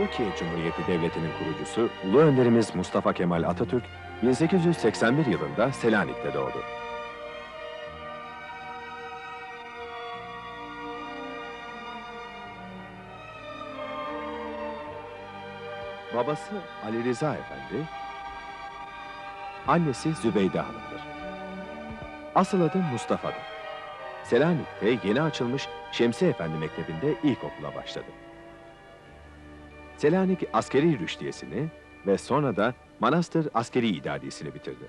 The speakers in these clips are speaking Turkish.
Türkiye Cumhuriyeti Devleti'nin kurucusu Ulu Önderimiz Mustafa Kemal Atatürk 1881 yılında Selanik'te doğdu. Babası Ali Rıza Efendi, annesi Zübeyde Hanım'dır. Asıl adı Mustafa'dır. Selanik'te yeni açılmış Şemsi Efendi Mektebi'nde ilkokula başladı. Selanik Askeri Rüştiyesini ve sonra da Manastır Askeri İdadisini bitirdi.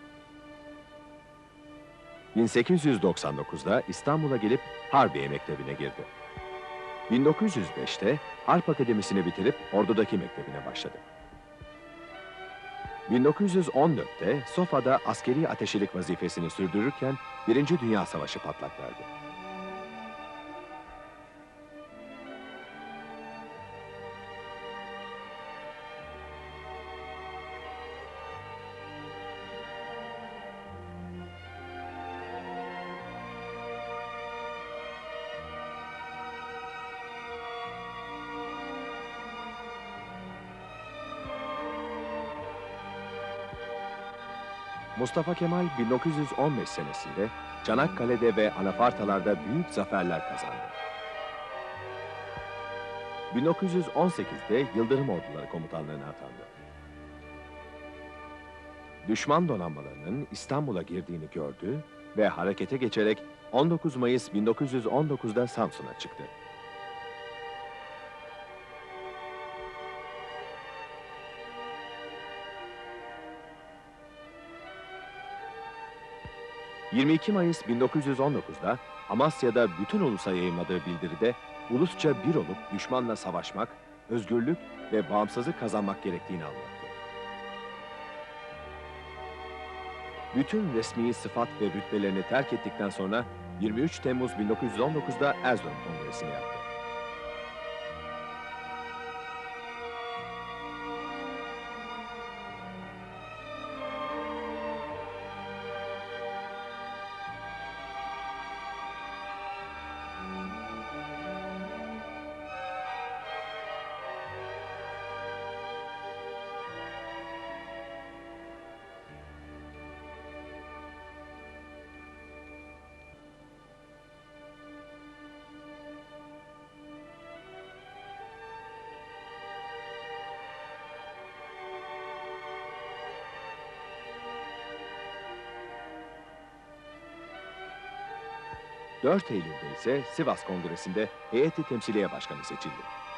1899'da İstanbul'a gelip Harbiye Mektebi'ne girdi. 1905'te Harp Akademisi'ni bitirip Ordu'daki mektebine başladı. 1914'te Sofa'da askeri ateşilik vazifesini sürdürürken Birinci Dünya Savaşı patlak verdi. Mustafa Kemal 1915 senesinde Çanakkale'de ve Anafartalar'da büyük zaferler kazandı. 1918'de Yıldırım Orduları Komutanlığı'na atandı. Düşman donanmalarının İstanbul'a girdiğini gördü ve harekete geçerek 19 Mayıs 1919'da Samsun'a çıktı. ...22 Mayıs 1919'da Amasya'da bütün ulusa yayınladığı bildiride... ...ulusça bir olup düşmanla savaşmak, özgürlük ve bağımsızlık kazanmak gerektiğini anlattı. Bütün resmi sıfat ve rütbelerini terk ettikten sonra 23 Temmuz 1919'da Erzurum Kongresi'ni yaptı. ...4 Eylül'de ise Sivas Kongresi'nde heyeti temsiliye başkanı seçildi.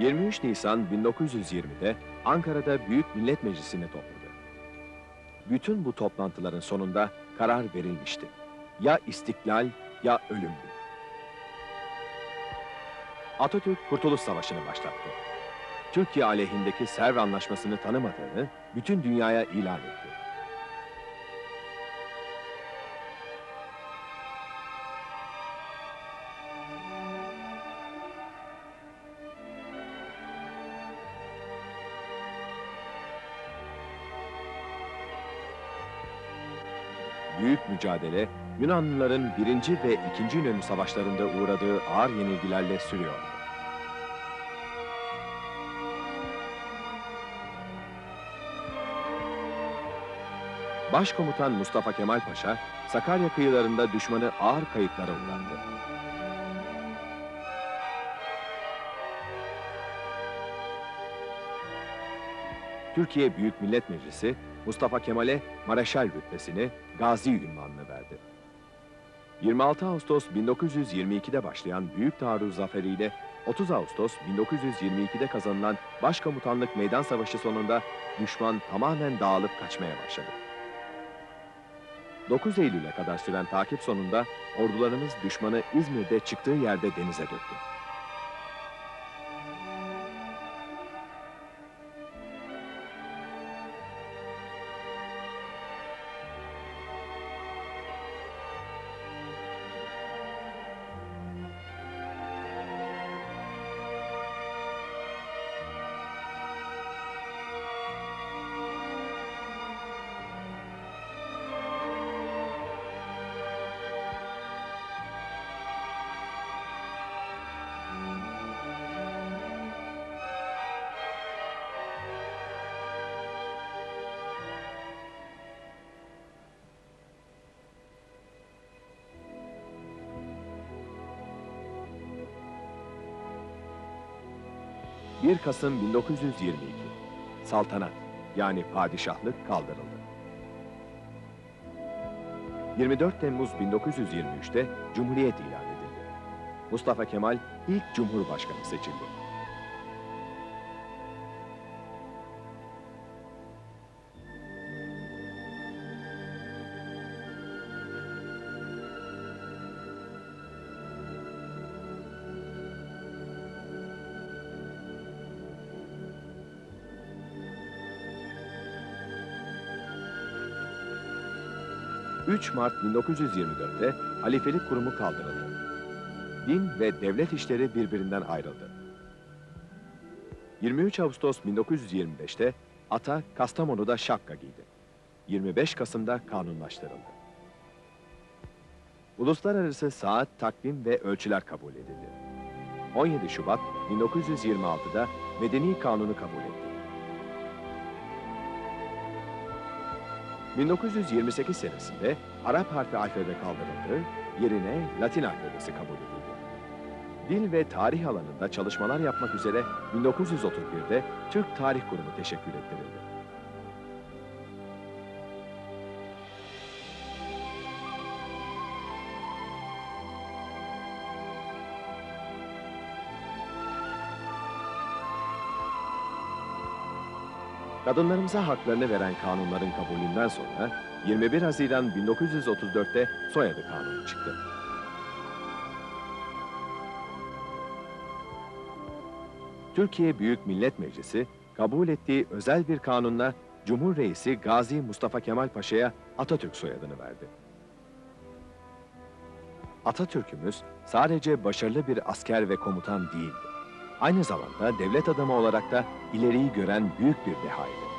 ...23 Nisan 1920'de Ankara'da Büyük Millet Meclisi'ne topladı. Bütün bu toplantıların sonunda karar verilmişti. Ya istiklal ya ölümdü. Atatürk Kurtuluş Savaşı'nı başlattı. Türkiye aleyhindeki Serv Anlaşması'nı tanımadığını bütün dünyaya ilan etti. Mücadele Yunanlıların birinci ve ikinci İnönü savaşlarında uğradığı ağır yenilgilerle sürüyordu. Başkomutan Mustafa Kemal Paşa, Sakarya kıyılarında düşmanı ağır kayıplara uğrattı. Türkiye Büyük Millet Meclisi, Mustafa Kemal'e Mareşal rütbesini, Gazi ünvanını verdi. 26 Ağustos 1922'de başlayan Büyük Taarruz zaferiyle 30 Ağustos 1922'de kazanılan Başkomutanlık Meydan Savaşı sonunda düşman tamamen dağılıp kaçmaya başladı. 9 Eylül'e kadar süren takip sonunda ordularımız düşmanı İzmir'de çıktığı yerde denize döktü. ...1 Kasım 1922... ...saltanat yani padişahlık kaldırıldı. 24 Temmuz 1923'te Cumhuriyet ilan edildi. Mustafa Kemal ilk Cumhurbaşkanı seçildi. ...3 Mart 1924'te halifelik kurumu kaldırıldı. Din ve devlet işleri birbirinden ayrıldı. 23 Ağustos 1925'te ata Kastamonu'da şapka giydi. 25 Kasım'da kanunlaştırıldı. Uluslararası saat, takvim ve ölçüler kabul edildi. 17 Şubat 1926'da Medeni Kanunu kabul etti. 1928 senesinde Arap harfi alfabe kaldırıldı, yerine Latin alfabesi kabul edildi. Dil ve tarih alanında çalışmalar yapmak üzere 1931'de Türk Tarih Kurumu teşekkül ettirildi. Kadınlarımıza haklarını veren kanunların kabulünden sonra 21 Haziran 1934'te soyadı kanunu çıktı. Türkiye Büyük Millet Meclisi kabul ettiği özel bir kanunla Cumhur Reisi Gazi Mustafa Kemal Paşa'ya Atatürk soyadını verdi. Atatürk'ümüz sadece başarılı bir asker ve komutan değildi. Aynı zamanda devlet adamı olarak da ileriyi gören büyük bir dehaydı.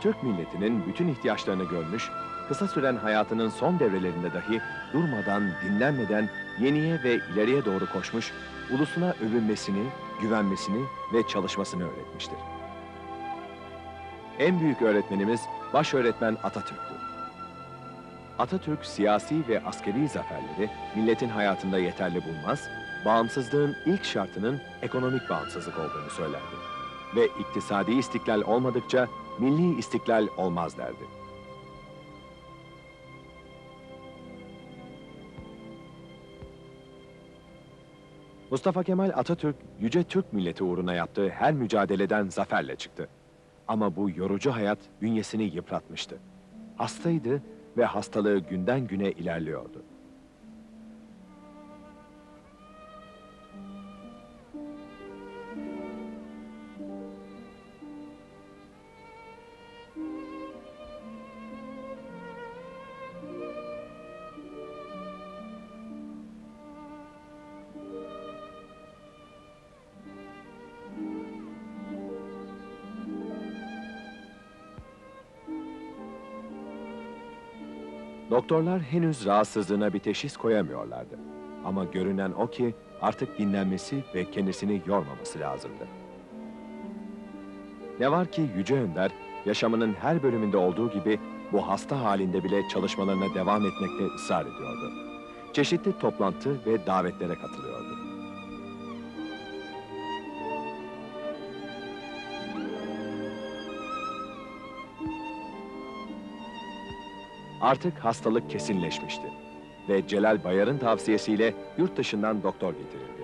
Türk milletinin bütün ihtiyaçlarını görmüş, kısa süren hayatının son devrelerinde dahi durmadan, dinlenmeden yeniye ve ileriye doğru koşmuş, ulusuna övünmesini, güvenmesini ve çalışmasını öğretmiştir. En büyük öğretmenimiz baş öğretmen Atatürk'tü. Atatürk siyasi ve askeri zaferleri milletin hayatında yeterli bulmaz, bağımsızlığın ilk şartının ekonomik bağımsızlık olduğunu söylerdi. Ve iktisadi istiklal olmadıkça milli istiklal olmaz derdi. Mustafa Kemal Atatürk, yüce Türk milleti uğruna yaptığı her mücadeleden zaferle çıktı. Ama bu yorucu hayat bünyesini yıpratmıştı. Hastaydı ve hastalığı günden güne ilerliyordu. Doktorlar henüz rahatsızlığına bir teşhis koyamıyorlardı. Ama görünen o ki artık dinlenmesi ve kendisini yormaması lazımdı. Ne var ki Yüce Önder, yaşamının her bölümünde olduğu gibi bu hasta halinde bile çalışmalarına devam etmekte ısrar ediyordu. Çeşitli toplantı ve davetlere katılıyordu. Artık hastalık kesinleşmişti ve Celal Bayar'ın tavsiyesiyle yurt dışından doktor getirildi.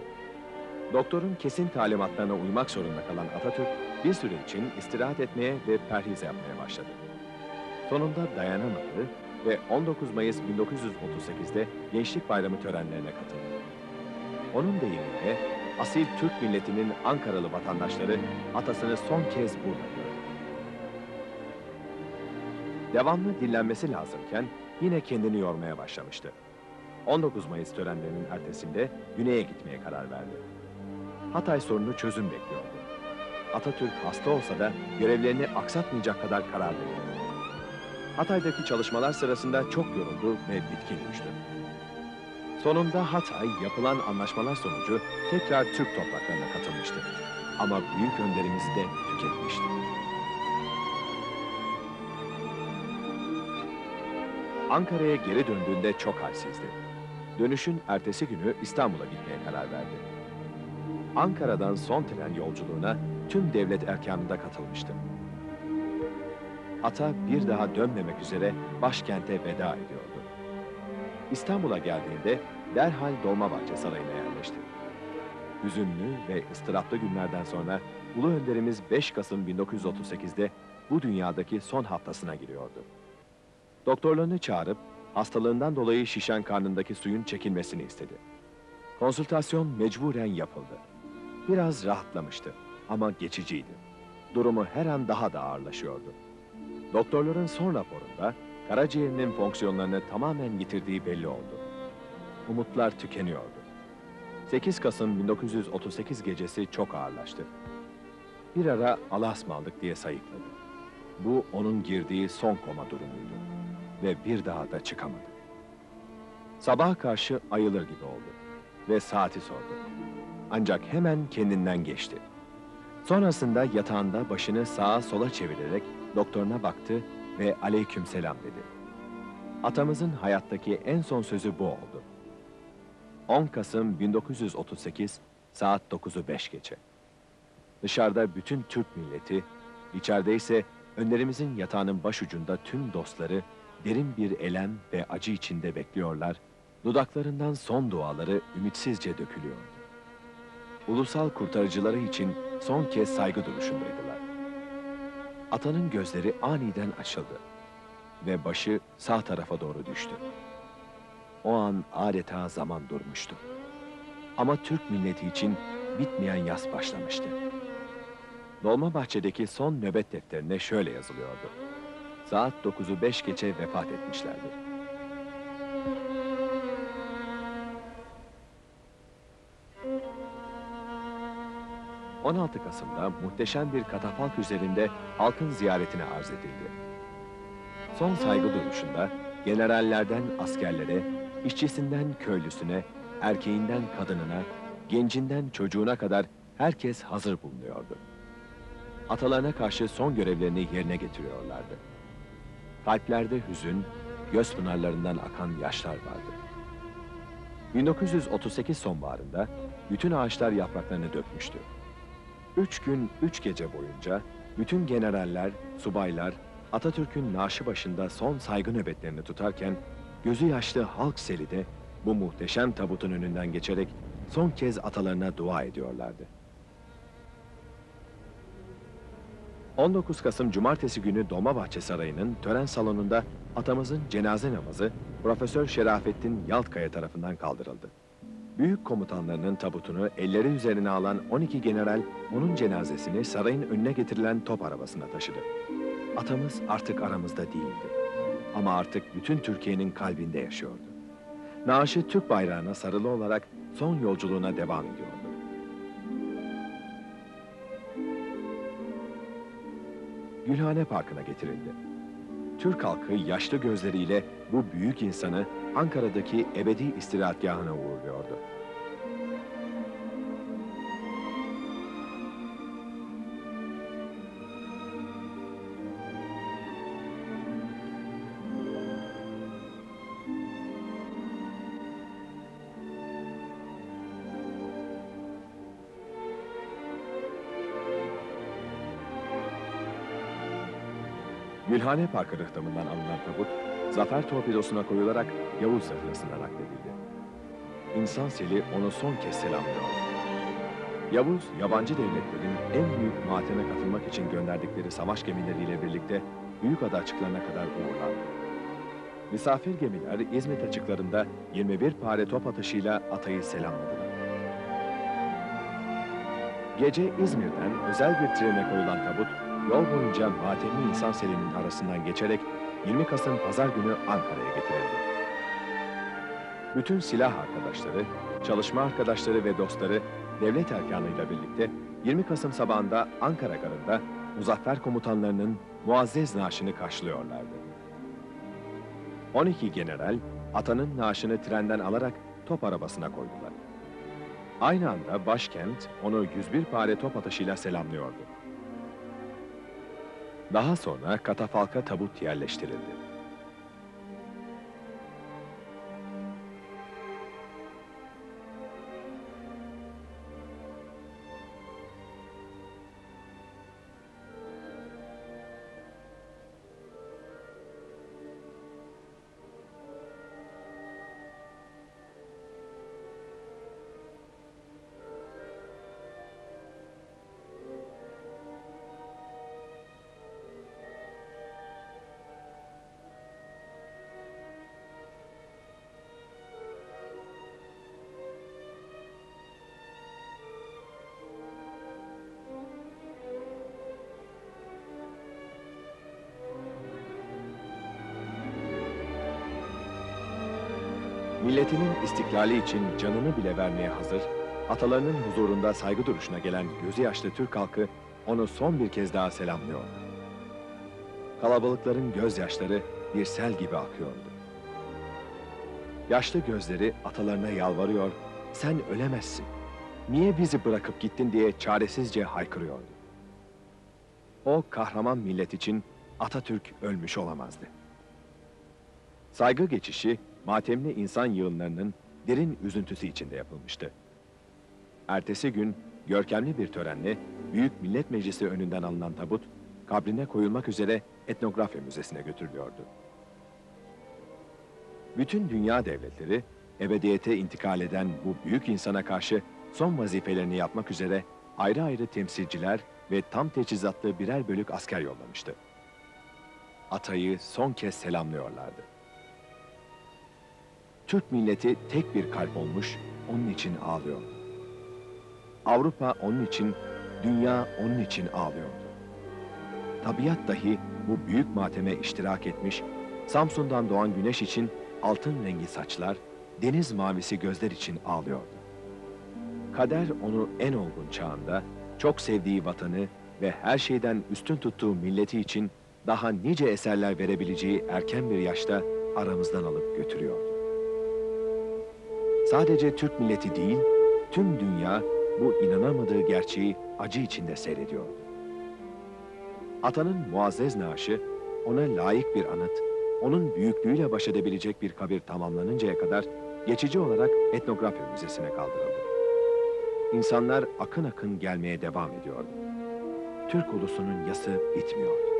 Doktorun kesin talimatlarına uymak zorunda kalan Atatürk bir süre için istirahat etmeye ve perhiz yapmaya başladı. Sonunda dayanamadı ve 19 Mayıs 1938'de Gençlik Bayramı törenlerine katıldı. Onun deyimiyle asil Türk milletinin Ankaralı vatandaşları atasını son kez burada. Devamlı dinlenmesi lazımken yine kendini yormaya başlamıştı. 19 Mayıs törenlerinin ertesinde güneye gitmeye karar verdi. Hatay sorunu çözüm bekliyordu. Atatürk hasta olsa da görevlerini aksatmayacak kadar kararlıydı. Hatay'daki çalışmalar sırasında çok yoruldu ve bitkin düştü. Sonunda Hatay yapılan anlaşmalar sonucu tekrar Türk topraklarına katılmıştı. Ama büyük önderimizi de tüketmişti. Ankara'ya geri döndüğünde çok halsizdi. Dönüşün ertesi günü İstanbul'a gitmeye karar verdi. Ankara'dan son tren yolculuğuna tüm devlet erkanında katılmıştı. Ata bir daha dönmemek üzere başkente veda ediyordu. İstanbul'a geldiğinde derhal Dolmabahçe Sarayı'na yerleşti. Hüzünlü ve ıstıraplı günlerden sonra Ulu Önderimiz 5 Kasım 1938'de bu dünyadaki son haftasına giriyordu. Doktorlarını çağırıp hastalığından dolayı şişen karnındaki suyun çekilmesini istedi. Konsültasyon mecburen yapıldı. Biraz rahatlamıştı ama geçiciydi. Durumu her an daha da ağırlaşıyordu. Doktorların son raporunda karaciğerinin fonksiyonlarını tamamen yitirdiği belli oldu. Umutlar tükeniyordu. 8 Kasım 1938 gecesi çok ağırlaştı. Bir ara alasmaldık diye sayıkladı. Bu onun girdiği son koma durumuydu. Ve bir daha da çıkamadı. Sabaha karşı ayılır gibi oldu. Ve saati sordu. Ancak hemen kendinden geçti. Sonrasında yatağında başını sağa sola çevirerek doktoruna baktı ve aleykümselam dedi. Atamızın hayattaki en son sözü bu oldu. 10 Kasım 1938 saat 9'u 5 geçe. Dışarıda bütün Türk milleti, içeride ise önlerimizin yatağının başucunda tüm dostları derin bir elem ve acı içinde bekliyorlar, dudaklarından son duaları ümitsizce dökülüyordu. Ulusal kurtarıcıları için son kez saygı duruşundaydılar. Atanın gözleri aniden açıldı ve başı sağ tarafa doğru düştü. O an adeta zaman durmuştu. Ama Türk milleti için bitmeyen yaz başlamıştı. Dolmabahçe'deki son nöbet defterine şöyle yazılıyordu. Saat 9'u 5 geçe vefat etmişlerdi. ...16 Kasım'da muhteşem bir katafalk üzerinde halkın ziyaretine arz edildi. Son saygı duruşunda generallerden askerlere, işçisinden köylüsüne, erkeğinden kadınına, gencinden çocuğuna kadar herkes hazır bulunuyordu. Atalarına karşı son görevlerini yerine getiriyorlardı. Kalplerde hüzün, göz pınarlarından akan yaşlar vardı. 1938 sonbaharında bütün ağaçlar yapraklarını dökmüştü. Üç gün, üç gece boyunca bütün generaller, subaylar, Atatürk'ün naaşı başında son saygı nöbetlerini tutarken, gözü yaşlı halk seli de bu muhteşem tabutun önünden geçerek son kez atalarına dua ediyorlardı. 19 Kasım Cumartesi günü Dolmabahçe Sarayı'nın tören salonunda atamızın cenaze namazı Profesör Şerafettin Yaltkaya tarafından kaldırıldı. Büyük komutanlarının tabutunu elleri üzerine alan 12 general onun cenazesini sarayın önüne getirilen top arabasına taşıdı. Atamız artık aramızda değildi. Ama artık bütün Türkiye'nin kalbinde yaşıyordu. Naaşı Türk bayrağına sarılı olarak son yolculuğuna devam ediyordu. Gülhane Parkı'na getirildi. Türk halkı yaşlı gözleriyle bu büyük insanı Ankara'daki ebedi istirahatgahına uğurluyordu. Gülhane Parkı rıhtımından alınan tabut, zafer torpidosuna koyularak Yavuz zırhlısına nakledildi. İnsan seli onu son kez selamlıyor. Yavuz, yabancı devletlerin en büyük mateme katılmak için gönderdikleri savaş gemileriyle birlikte büyük ada açıklarına kadar uğurlandı. Misafir gemiler İzmit açıklarında 21 pare top atışıyla Atay'ı selamladılar. Gece İzmir'den özel bir trene koyulan tabut, yol boyunca matemli insan selinin arasından geçerek 20 Kasım Pazar günü Ankara'ya getirildi. Bütün silah arkadaşları, çalışma arkadaşları ve dostları devlet erkanıyla birlikte 20 Kasım sabahında Ankara garında Muzaffer komutanlarının muazzez naaşını karşılıyorlardı. 12 general atanın naaşını trenden alarak top arabasına koydular. Aynı anda başkent onu 101 pare top atışıyla selamlıyordu. Daha sonra katafalka tabut yerleştirildi. Milletinin istiklali için canını bile vermeye hazır, atalarının huzurunda saygı duruşuna gelen gözü yaşlı Türk halkı onu son bir kez daha selamlıyor. Kalabalıkların gözyaşları bir sel gibi akıyordu. Yaşlı gözleri atalarına yalvarıyor, sen ölemezsin. Niye bizi bırakıp gittin diye çaresizce haykırıyordu. O kahraman millet için Atatürk ölmüş olamazdı. Saygı geçişi matemli insan yığınlarının derin üzüntüsü içinde yapılmıştı. Ertesi gün görkemli bir törenle Büyük Millet Meclisi önünden alınan tabut kabrine koyulmak üzere etnografya müzesine götürülüyordu. Bütün dünya devletleri ebediyete intikal eden bu büyük insana karşı son vazifelerini yapmak üzere ayrı ayrı temsilciler ve tam teçhizatlı birer bölük asker yollamıştı. Atay'ı son kez selamlıyorlardı. Türk milleti tek bir kalp olmuş, onun için ağlıyordu. Avrupa onun için, dünya onun için ağlıyordu. Tabiat dahi bu büyük mateme iştirak etmiş, Samsun'dan doğan güneş için altın rengi saçlar, deniz mavisi gözler için ağlıyordu. Kader onu en olgun çağında, çok sevdiği vatanı ve her şeyden üstün tuttuğu milleti için daha nice eserler verebileceği erken bir yaşta aramızdan alıp götürüyordu. Sadece Türk milleti değil, tüm dünya bu inanamadığı gerçeği acı içinde seyrediyordu. Atanın muazzez naaşı ona layık bir anıt, onun büyüklüğüyle baş edebilecek bir kabir tamamlanıncaya kadar geçici olarak etnografya müzesine kaldırıldı. İnsanlar akın akın gelmeye devam ediyordu. Türk ulusunun yası bitmiyordu.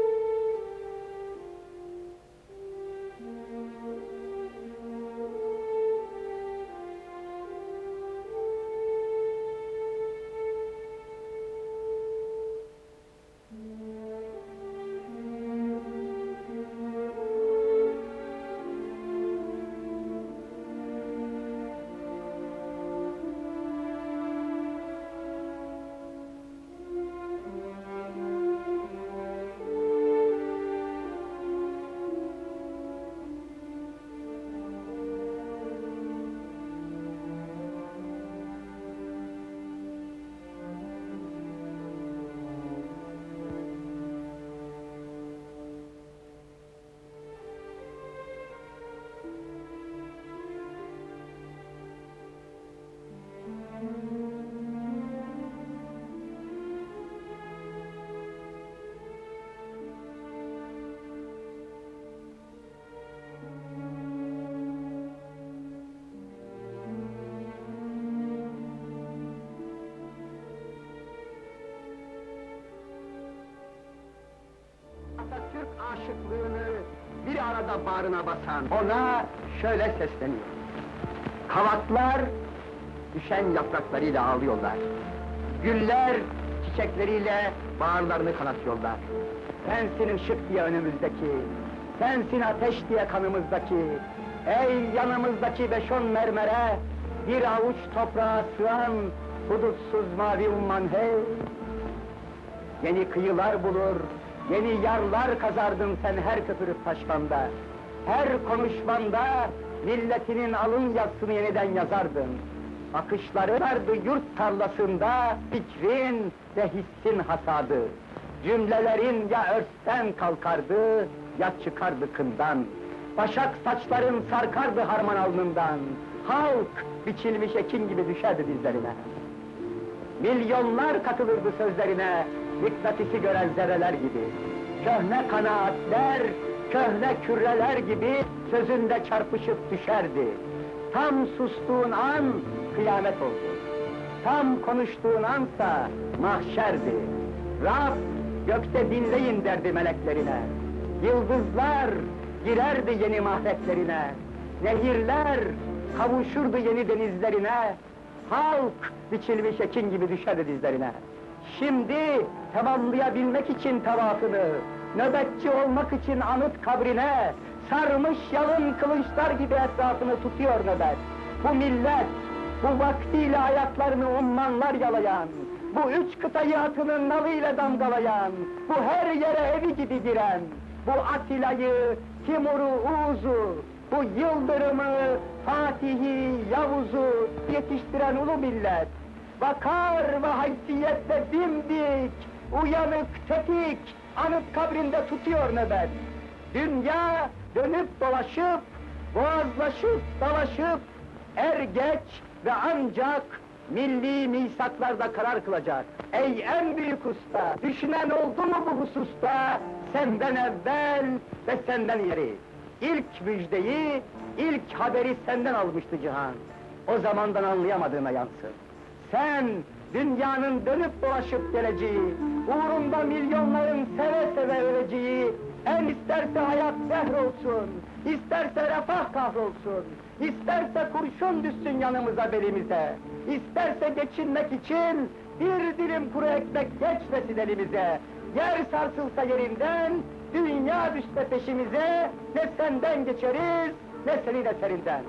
Arada bağrına basan ona şöyle sesleniyor. Kavatlar düşen yapraklarıyla ağlıyorlar. Güller çiçekleriyle bağırlarını kanatıyorlar. Sensin ışık diye önümüzdeki, Sensin ateş diye kanımızdaki, ey yanımızdaki beş on mermere, bir avuç toprağa sığan hudutsuz mavi umman hey. Yeni kıyılar bulur, yeni yarlar kazardın sen her köpürüp taşmanda. Her konuşmanda milletinin alın yazısını yeniden yazardın. Akışları vardı yurt tarlasında, fikrin ve hissin hasadı. Cümlelerin ya örsten kalkardı, ya çıkardı kından. Başak saçların sarkardı harman alnından. Halk biçilmiş ekin gibi düşerdi dizlerine. Milyonlar katılırdı sözlerine, mıknatısı gören zerreler gibi. Köhne kanaatler, köhne kürreler gibi sözünde çarpışıp düşerdi. Tam sustuğun an kıyamet oldu. Tam konuştuğun ansa mahşerdi. Rab gökte dinleyin derdi meleklerine. Yıldızlar girerdi yeni mahvetlerine. Nehirler kavuşurdu yeni denizlerine. Halk biçilmiş ekin gibi düşerdi dizlerine. Şimdi tamamlayabilmek için tavafını, nöbetçi olmak için anıt kabrine, sarmış yalın kılıçlar gibi etrafını tutuyor nöbet. Bu millet, bu vaktiyle ayaklarını ummanlar yalayan, bu üç kıtayı atının nalıyla damgalayan, bu her yere evi gibi giren, bu Atilla'yı, Timur'u, Uğuz'u, bu Yıldırım'ı, Fatih'i, Yavuz'u yetiştiren ulu millet, vakar ve haysiyetle dimdik, uyanık, tetik, anıt kabrinde tutuyor nöbet. Dünya dönüp dolaşıp, boğazlaşıp, dalaşıp, er geç ve ancak milli misaklarda karar kılacak. Ey en büyük usta, düşünen oldu mu bu hususta? Senden evvel ve senden ileri. İlk müjdeyi, ilk haberi senden almıştı cihan. O zamandan anlayamadığına yansın. Sen dünyanın dönüp dolaşıp geleceği, uğrunda milyonların seve seve öleceği, en isterse hayat zehr olsun, isterse refah kahrolsun, isterse kurşun düşsün yanımıza belimize, isterse geçinmek için bir dilim kuru ekmek geçmesin elimize, yer sarsılsa yerinden, dünya düşse peşimize, ne senden geçeriz, ne senin eserinden.